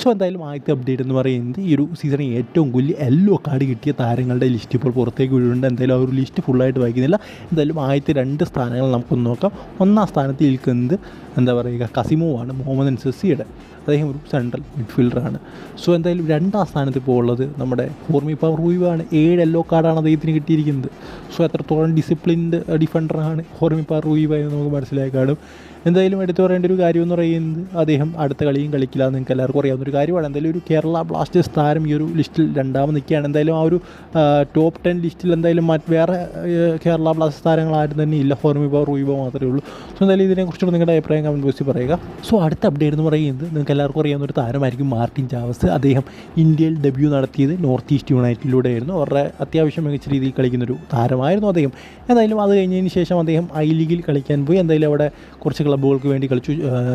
So എന്തായാലും ആദ്യത്തെ update എന്ന് പറയുന്നത് ഈ ഒരു സീസണിൽ ഏറ്റവും വലിയ എല്ലോ കാർഡ് കിട്ടിയ താരങ്ങളുടെ ലിസ്റ്റ് ഇപ്പോൾ പുറത്തേക്ക് വീഴുന്നുണ്ട് എന്തായാലും ആ ഒരു ലിസ്റ്റ് ഫുള്ളായിട്ട് വായിക്കുന്നില്ല. എന്തായാലും ആദ്യത്തെ രണ്ട് സ്ഥാനങ്ങൾ നമുക്കൊന്ന് നോക്കാം. ഒന്നാം സ്ഥാനത്ത് നിൽക്കുന്നത് എന്താ പറയുക കസിമോ ആണ് മുഹമ്മദ് അൻസസിയുടെ അദ്ദേഹം ഒരു സെൻട്രൽ മിഡ്ഫീൽഡറാണ് സോ എന്തായാലും രണ്ടാം സ്ഥാനത്ത് ഇപ്പോൾ ഉള്ളത് നമ്മുടെ ഹോർമി പവർ റൂവാണ് ഏഴ് എല്ലോ കാർഡാണ് അദ്ദേഹത്തിന് കിട്ടിയിരിക്കുന്നത്. സോ എത്രത്തോളം ഡിസിപ്ലിൻഡ് ഡിഫൻഡറാണ് ഹോർമി പവർ റൂവ എന്ന് നമുക്ക് മനസ്സിലായി കാണും. എന്തായാലും എടുത്തു പറയേണ്ട ഒരു കാര്യം എന്ന് പറയുന്നത് അദ്ദേഹം അടുത്ത കളിയും കളിക്കില്ല നിങ്ങൾക്ക് എല്ലാവർക്കും അറിയാവുന്ന ഒരു കാര്യമാണ് എന്തായാലും ഒരു കേരള ബ്ലാസ്റ്റേഴ്സ് താരം ഈ ഒരു ലിസ്റ്റിൽ രണ്ടാമത് നിൽക്കുകയാണ്. എന്തായാലും ആ ഒരു ടോപ്പ് ടെൻ ലിസ്റ്റിൽ എന്തായാലും മറ്റ് വേറെ കേരള ബ്ലാസ്റ്റേഴ്സ് താരങ്ങൾ ആരും തന്നെ ഇല്ല. ഹോർമി റൂയിബോ മാത്രമേ ഉള്ളൂ. സോ എന്തായാലും ഇതിനെക്കുറിച്ചുള്ള നിങ്ങളുടെ അഭിപ്രായം കമന്റ് ബോക്സിൽ പറയുക. സോ അടുത്ത അപ്ഡേറ്റ് എന്ന് പറയുന്നത് നിങ്ങൾക്ക് എല്ലാവർക്കും അറിയാവുന്ന ഒരു താരമായിരിക്കും മാർട്ടിൻ ചാവസ്. അദ്ദേഹം ഇന്ത്യയിൽ ഡെബ്യൂ നടത്തിയത് നോർത്ത് ഈസ്റ്റ് യുണൈറ്റിലൂടെയായിരുന്നു അവരുടെ അത്യാവശ്യം മികച്ച രീതിയിൽ കളിക്കുന്നൊരു താരമായിരുന്നു അദ്ദേഹം. എന്തായാലും അത് കഴിഞ്ഞതിന് ശേഷം അദ്ദേഹം ഐ ലീഗിൽ കളിക്കാൻ പോയി. എന്തായാലും അവിടെ കുറച്ച് ക്ലബ്ബുകൾക്ക് വേണ്ടി കളിച്ചു.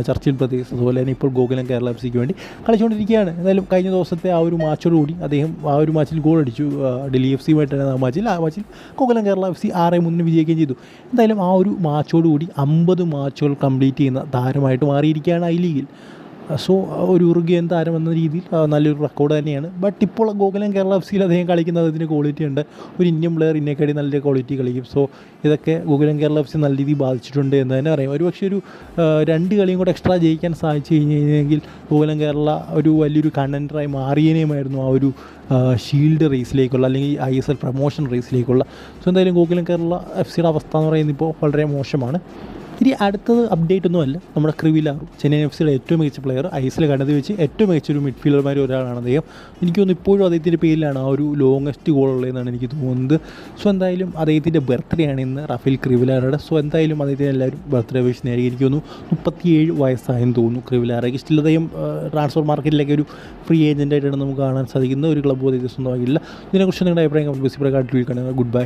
ചർച്ചിൽ പ്രദേശ് അതുപോലെ തന്നെ ഇപ്പോൾ ഗോകുലം കേരള എഫ് സിക്ക് വേണ്ടി കളിച്ചുകൊണ്ടിരിക്കുകയാണ്. എന്തായാലും കഴിഞ്ഞ ദിവസത്തെ ആ ഒരു മാച്ചോടുകൂടി അദ്ദേഹം ആ ഒരു മാച്ചിൽ ഗോൾ അടിച്ചു. ഡൽഹി എഫ് സിയുമായിട്ടാണ് ആ മാച്ചിൽ ആ മാച്ചിൽ കൊക്കലം കേരള എഫ് സി ആറ് മൂന്നിന് വിജയിക്കുകയും ചെയ്തു. എന്തായാലും ആ ഒരു മാച്ചോടുകൂടി അമ്പത് മാച്ചുകൾ കംപ്ലീറ്റ് ചെയ്യുന്ന താരമായിട്ട് മാറിയിരിക്കുകയാണ് ഐ ലീഗിൽ സോ ഒരു ഉറുഗിയൻ താരം എന്ന രീതിയിൽ നല്ലൊരു റെക്കോർഡ് തന്നെയാണ്. ബട്ട് ഇപ്പോൾ ഗോകുലം കേരള എഫ് സിയിൽ അദ്ദേഹം കളിക്കുന്നത് അതിന് ക്വാളിറ്റി ഉണ്ട്. ഒരു ഇന്ത്യൻ പ്ലെയർ ഇന്ത്യക്കാടി നല്ല ക്വാളിറ്റി കളിക്കും. സോ ഇതൊക്കെ ഗോകുലം കേരള എഫ് സി നല്ല രീതിയിൽ ബാധിച്ചിട്ടുണ്ട് എന്ന് തന്നെ അറിയാം. ഒരു പക്ഷേ ഒരു രണ്ട് കളിയും കൂടെ എക്സ്ട്രാ ജയിക്കാൻ സാധിച്ചു കഴിഞ്ഞ് കഴിഞ്ഞെങ്കിൽ ഗോകുലം കേരള ഒരു വലിയൊരു കണ്ടന്ററായി മാറിയേനെയുമായിരുന്നു ആ ഒരു ഷീൽഡ് റേസിലേക്കുള്ള അല്ലെങ്കിൽ ഐ എസ് എൽ പ്രൊമോഷൻ റേസിലേക്കുള്ള സോ എന്തായാലും ഗോകുലം കേരള എഫ് സിയുടെ അവസ്ഥ എന്ന് പറയുന്നത് ഇപ്പോൾ വളരെ മോശമാണ്. ഇനി അടുത്തത് അപ്ഡേറ്റ് ഒന്നുമല്ല നമ്മുടെ ക്രിവിലാറു ചെന്നൈ എഫ് സിയുടെ ഏറ്റവും മികച്ച പ്ലെയർ ഐ എസ് എൽ കണ്ടത് വെച്ച് ഏറ്റവും മികച്ച ഒരു മിഡ്ഫീൽഡർമാർ ഒരാളാണ് അദ്ദേഹം. എനിക്ക് തോന്നുന്നു ഇപ്പോഴും അദ്ദേഹത്തിന്റെ പേരിലാണ് ആ ഒരു ലോങ്ങസ്റ്റ് ഗോൾ ഉള്ളതെന്നാണ് എനിക്ക് തോന്നുന്നത്. സോ എന്തായാലും അദ്ദേഹത്തിന്റെ ബർത്ത്ഡേ ആണ് ഇന്ന് റഫേൽ ക്രിവിലാറുടെ സോ എന്തായാലും അദ്ദേഹത്തിന് എല്ലാവരും ബർത്ത്ഡേ വിഷ് നേടി എനിക്ക് തോന്നുന്നു മുപ്പത്തിയേഴ് വയസ്സായെന്ന് തോന്നുന്നു ക്രിവിലാറയ്ക്ക് സ്റ്റിൽ അദ്ദേഹം ട്രാൻസ്ഫർ മാർക്കറ്റിലേക്ക് ഒരു ഫ്രീ ഏജന്റായിട്ടാണ് നമുക്ക് കാണാൻ സാധിക്കുന്നത്. ഒരു ക്ലബ്ബ് അദ്ദേഹത്തെ സ്വന്തമായില്ല ഇതിനെക്കുറിച്ച് നിങ്ങളുടെ അഭിപ്രായം കമന്റ് ബോക്സിൽ പ്രകാരം ഗുഡ് ബൈ